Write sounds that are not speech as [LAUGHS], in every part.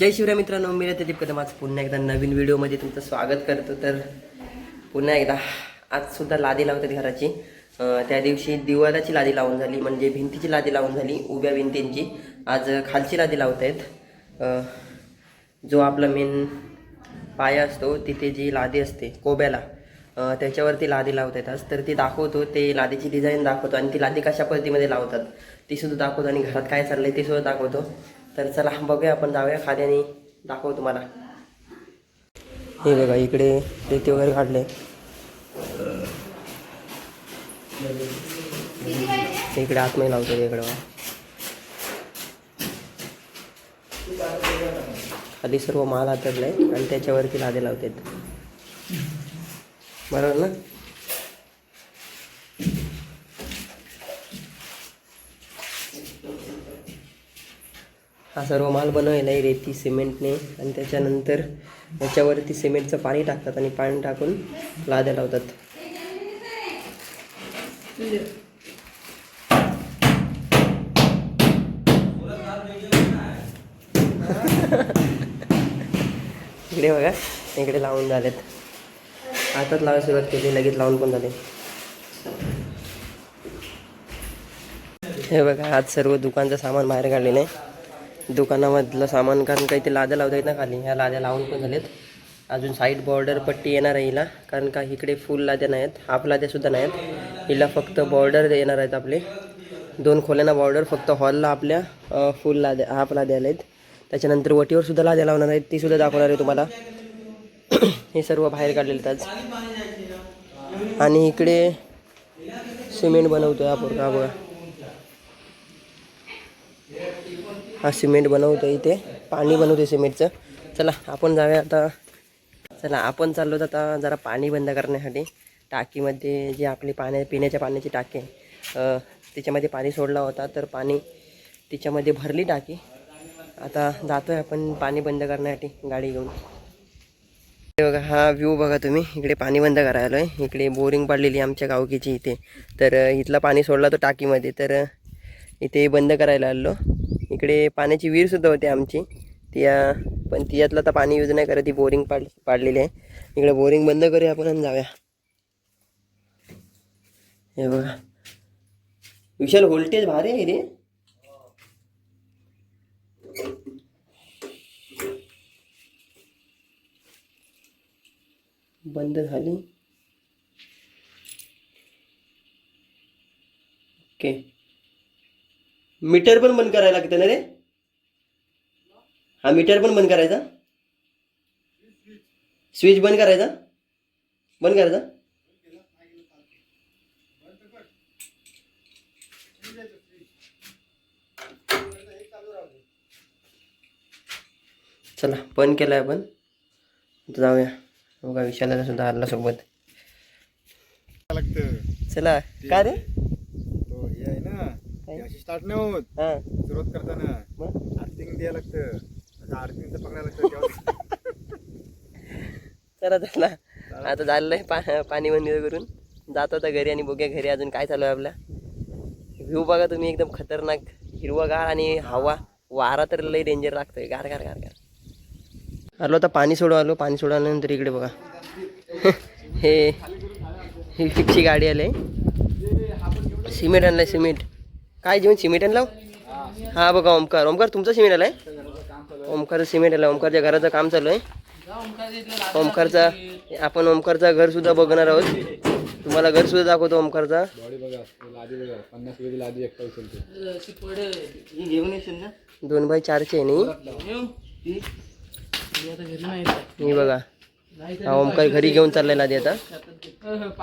जय शिवराय मित्रांनो मी रतदीप कदम. आज पुन्हा एकदा नवीन व्हिडिओमध्ये तुमचं स्वागत करतो. तर पुन्हा एकदा आजसुद्धा लादी लावतात घराची. त्या दिवशी दिवाळाची लादी लावून झाली म्हणजे भिंतीची लादी लावून झाली उभ्या भिंतींची. आज खालची लादी लावत आहेत जो आपला मेन पाया असतो तिथे जी लादी असते कोब्याला त्याच्यावरती लादी लावत आहेत आज. तर ती दाखवतो ते लादीची डिझाईन दाखवतो. आणि ती लादी कशा पद्धतीमध्ये लावतात ती सुद्धा दाखवतो. आणि घरात काय चाललं आहे ते सुद्धा दाखवतो. तर चला बघूया आपण जाऊया खाली आणि दाखवू तुम्हाला. हे बघा इकडे रेती वगैरे काढले. इकडे आतमध्ये लावतो इकडे. खाली सर्व माल हातडलाय आणि त्याच्यावरती लादे लावतात. बरोबर ना? हा सर्व माल बनवलेला आहे रेती सिमेंटने. आणि त्याच्यानंतर त्याच्यावरती सिमेंटचं पाणी टाकतात आणि पाणी टाकून लाद्या लावतात. इकडे बघा इकडे लावून झालेत. आताच लावायला सुरुवात केली लगेच लावून पण झाले. हे बघा आज सर्व दुकानचं सामान बाहेर काढलेलं आहे. दुकानामधलं सामान कारण काही ते लाद्या लावता येत ना खाली. ह्या लाद्या लावून पण झालेत. अजून साईड बॉर्डर पट्टी येणार आहे हिला कारण का इकडे फुल लाद्या नाही आहेत हाफ लाद्यासुद्धा नाही आहेत हिला फक्त बॉर्डर येणार आहेत आपले. दोन खोल्यांना बॉर्डर फक्त हॉलला आपल्या फुल लाद्या हाफ लाद्या आल्या आहेत त्याच्यानंतर वटीवर सुद्धा लाद्या लावणार आहेत ती सुद्धा दाखवणार आहे तुम्हाला. [CLEARS THROAT] हे सर्व बाहेर काढलेले आहेत आज. आणि इकडे सिमेंट बनवतोय हा पोरगा बघा. हा सिमेंट बनवतो इथे. पाणी बनवतो सिमेंटचं. चला आपण जाऊया आता. चला आपण चाललो आता जरा पाणी बंद करण्यासाठी. टाकीमध्ये जे आपली पाण्या पिण्याच्या पाण्याची टाकी आहे त्याच्यामध्ये पाणी सोडला होता तर पाणी तिच्यामध्ये भरली टाकी. आता जातो आहे आपण पाणी बंद करण्यासाठी गाडी घेऊन. बघा हा व्ह्यू बघा तुम्ही. इकडे पाणी बंद करायला आहे इकडे बोरिंग पडलेली आहे आमच्या गावकीची इथे. तर इथला पाणी सोडला तो टाकीमध्ये. तर इथे बंद करायला आलो. इकडे पाण्याची विहीर सुद्धा होती आमची. ती पण तियातलं तर पाणी यूज नाही करत ती बोरिंग पाड पाडलेली आहे. इकडे बोरिंग बंद करूया आपण आणि जाऊया. हे बघा. विशाल व्होल्टेज भारी आहे रे. बंद झाली. ओके. मीटर पण बंद करायला लागतं ना रे? हा मीटर पण बंद करायचा? स्विच बंद करायचा? बंद करायचा? चला बंद केलाय आपण. आता जाऊया. बघा विशालाला सुद्धा आला सोबत. चला का रे तो हे आहे ना काय? हे अशी स्टार्ट नाही होत. हा. सुरुवात करताना मग? आर्थिंग द्यायला लागतं. आर्थिंगचं पकडायला लागतं तेव्हा चला चला [LAUGHS] आता झालंय पा पाणी बंद करून. जातो आता घरी आणि बघूया घरी अजून काय चालू आहे आपल्या व्ह्यू बघा तुम्ही एकदम खतरनाक. हिरवगार आणि हवा. वारा तर लई डेंजर लागतोय. गार गार गार गार. आलो आता पाणी सोडू आलो. पाणी सोडून आल्यानंतर इकडे बघा. [LAUGHS] हे ही फिक्सची गाडी आली. सिमेंट आणलंय सिमेंट. काय जेवण सिमेंट आणलं? हा बघा ओमकार. ओमकार तुमचं सिमेंट आलंय? ओमकारचं सिमेंट आलं ओमकारच्या घराचं काम चालू आहे. ओमकारचा आपण ओमकारचा घर सुद्धा बघणार आहोत. तुम्हाला घर सुद्धा दाखवतो ओमकारचा. दोन बाय चारचे नाही मी बघा. हा ओमकार घरी घेऊन चाललेला आधी आता.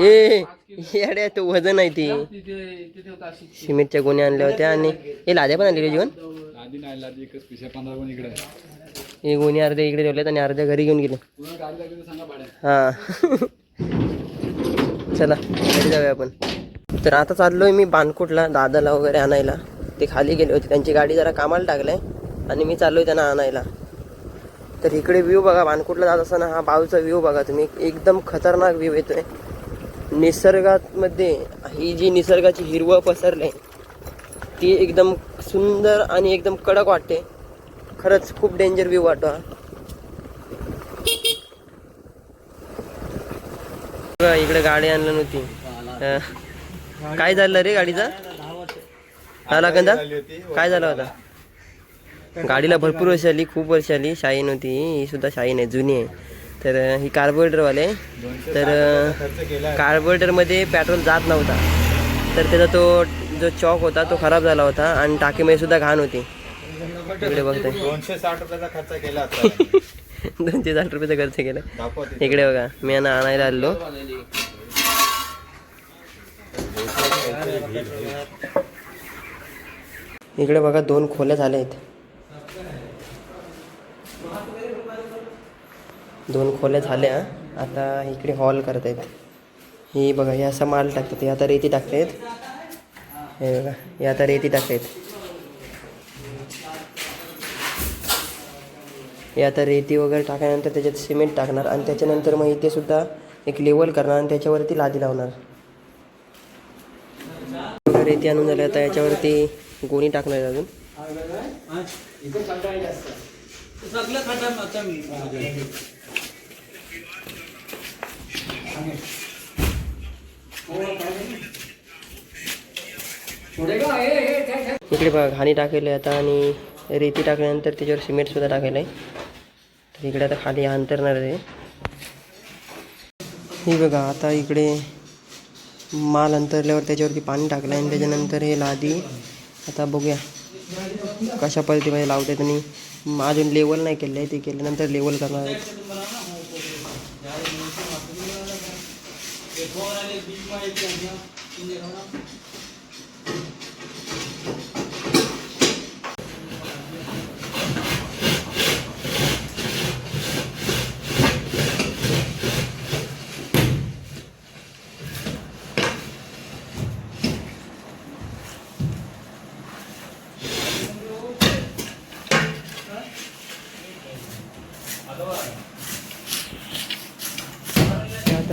ए येड्या तो वजन आहे ती. सिमेंटच्या गोण्या आणल्या होत्या आणि हे लाद्या पण आणलेल्या जीवन हे गोणी अर्ध्या इकडे ठेवल्यात आणि अर्ध्या घरी घेऊन गेले. हा. चला घरी जाऊया आपण. तर आता चाललोय मी बानकोटला दादाला वगैरे आणायला. ते खाली गेले होते. त्यांची गाडी जरा कामाला टाकलाय आणि मी चाललोय त्यांना आणायला. तर इकडे व्ह्यू बघा बानकोटला जात असताना हा बाजूचा व्ह्यू बघा तुम्ही. एकदम खतरनाक व्ह्यू येतोय. निसर्गामध्ये ही जी निसर्गाची हिरवळ पसरली ती एकदम सुंदर आणि एकदम कडक वाटते. खरंच खूप डेंजर व्ह्यू वाटतो हा. बघा, इकडे गाडी आणलं नव्हती काय झालं रे गाडीचा? झाला कंदा काय झालं होता? [LAUGHS] गाडीला भरपूर वर्ष आली खूप वर्ष आली. शाईन होती ही सुद्धा शाईन आहे जुनी आहे. तर ही कार्बोरेटरवाले. तर कार्बोरेटरमध्ये पेट्रोल जात नव्हता. तर त्याचा तो जो चॉक होता तो खराब झाला होता आणि टाकीमध्ये सुद्धा घाण होती. इकडे बघताय दोनशे साठ रुपयाचा खर्च केला [LAUGHS] दोनशे साठ रुपयाचा खर्च केला. इकडे बघा मी यांना आणायला आलो इकडे बघा दोन खोल्या झाल्या आहेत. दोन खोल्या झाल्या. आता इकडे हॉल करत आहेत ही बघा हे असा माल टाकतात. हे आता रेती टाकतायत. हे बघा हे आता रेती टाकतायत. हे आता रेती वगैरे टाकल्यानंतर त्याच्यात सिमेंट टाकणार आणि त्याच्यानंतर मग इथे सुद्धा एक लेवल करणार आणि त्याच्यावरती लादी लावणार. रेती आणून झाल्या आता याच्यावरती गोणी टाकणार अजून. इकडे बघा घाणी टाकलेली आता आणि रेती टाकल्यानंतर त्याच्यावर सिमेंट सुद्धा आहे. तर इकडे आता खाली अंतरणार आहे. ही बघा आता इकडे माल अंतरल्यावर त्याच्यावरती पाणी टाकलं आणि त्याच्यानंतर हे लादी आता बघूया कशा पद्धतीमध्ये लावतात आणि अजून लेवल नाही केलं आहे ते केल्यानंतर लेवल करणार आहे ते आता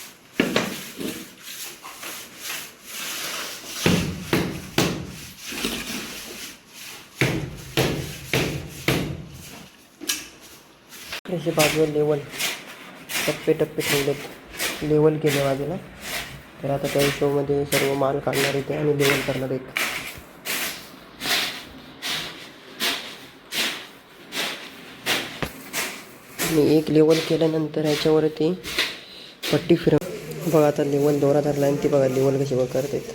असे बाजूला लेवल टप्पे टप्पे ठेवलेत. लेवल केले बाजूला. तर आता त्या हिशोबामध्ये सर्व माल काढणार इथे आणि लेवल करणार आहेत आणि एक लेवल केल्यानंतर ह्याच्यावरती पट्टी फिरव बघा आता लेवल दोरा धरला आणि ती बघा लेवल कशी बघ करतात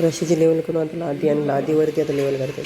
रशीची लेवल करून आता लादी आणि लादीवरती आता लेवल करतात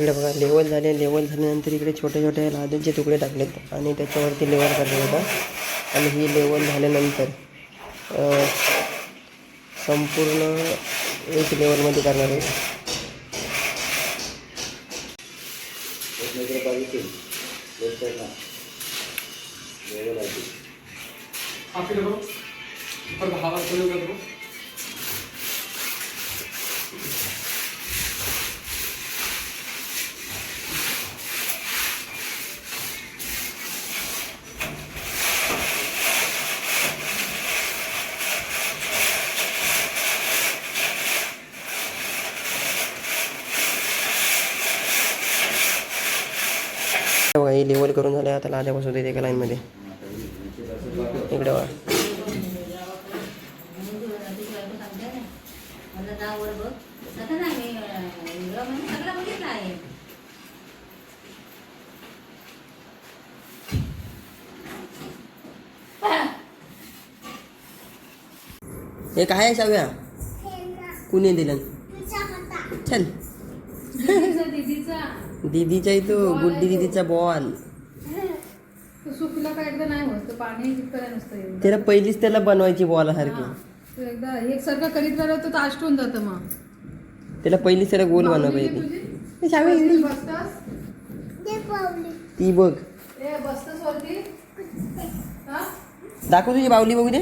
इकडे बघा लेवल झाले लेवल झाल्यानंतर इकडे छोटे छोटे लादूचे तुकडे टाकलेत आणि त्याच्यावरती लेवल करण्यात होता आणि ही लेवल झाल्यानंतर संपूर्ण एक लेवलमध्ये करणार आहे. बघा ही लेवल करून झाले आता लाद्या बसवते एका लाईनमध्ये इकडे बघा. हे काय आहे शाव्या? कुणी दिलं? चल. दीदीच्या इथं गुड्डी दीदीचा बॉल. तो सुकला का एकदा नाही होत तो पाणी तिथपर्यंत नसतं एवढं. त्याला पहिलीच त्याला बनवायची बॉल सारखी. तो एकदा एक सारखं करीत राहिलं तर आष्टून जातं मग. त्याला पहिलीच त्याला गोल बनवा पाहिजे. ती बघ. हा? दाखव तुझी बावली बघू दे.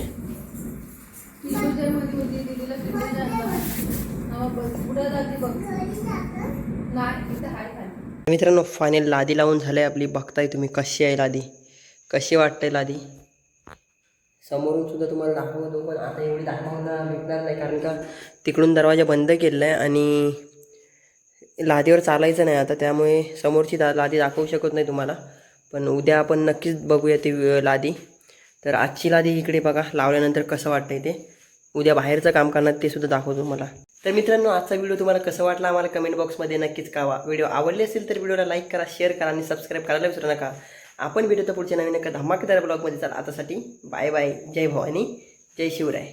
पुढं जाते बघ. नाही मित्रांनो फायनल लादी लावून झालंय आपली. बघताय तुम्ही कशी आहे लादी? कशी वाटते लादी? समोरून सुद्धा तुम्हाला दाखवतो पण आता एवढी दाखवायला भेटणार नाही कारण का तिकडून दरवाजा बंद केलेला आहे आणि लादीवर चालायचं नाही आता. त्यामुळे समोरची दा लादी दाखवू शकत नाही तुम्हाला. पण उद्या आपण नक्कीच बघूया ती लादी. तर आजची लादी इकडे बघा लावल्यानंतर कसं वाटतंय ते. उद्या बाहेरचं काम करणार ते सुद्धा दाखवतो मला तर मित्रांनो आजचा व्हिडिओ तुम्हाला कसं वाटला आम्हाला कमेंट बॉक्समध्ये नक्कीच कळवा. व्हिडिओ आवडले असेल तर व्हिडिओला लाईक करा शेअर करा आणि सबस्क्राईब करायला विसरू नका. आपण व्हिडिओ तर पुढच्या नवीन एका धमाकेदार ब्लॉगमध्ये चाल आतासाठी बाय बाय जय भवानी. जय शिवराय.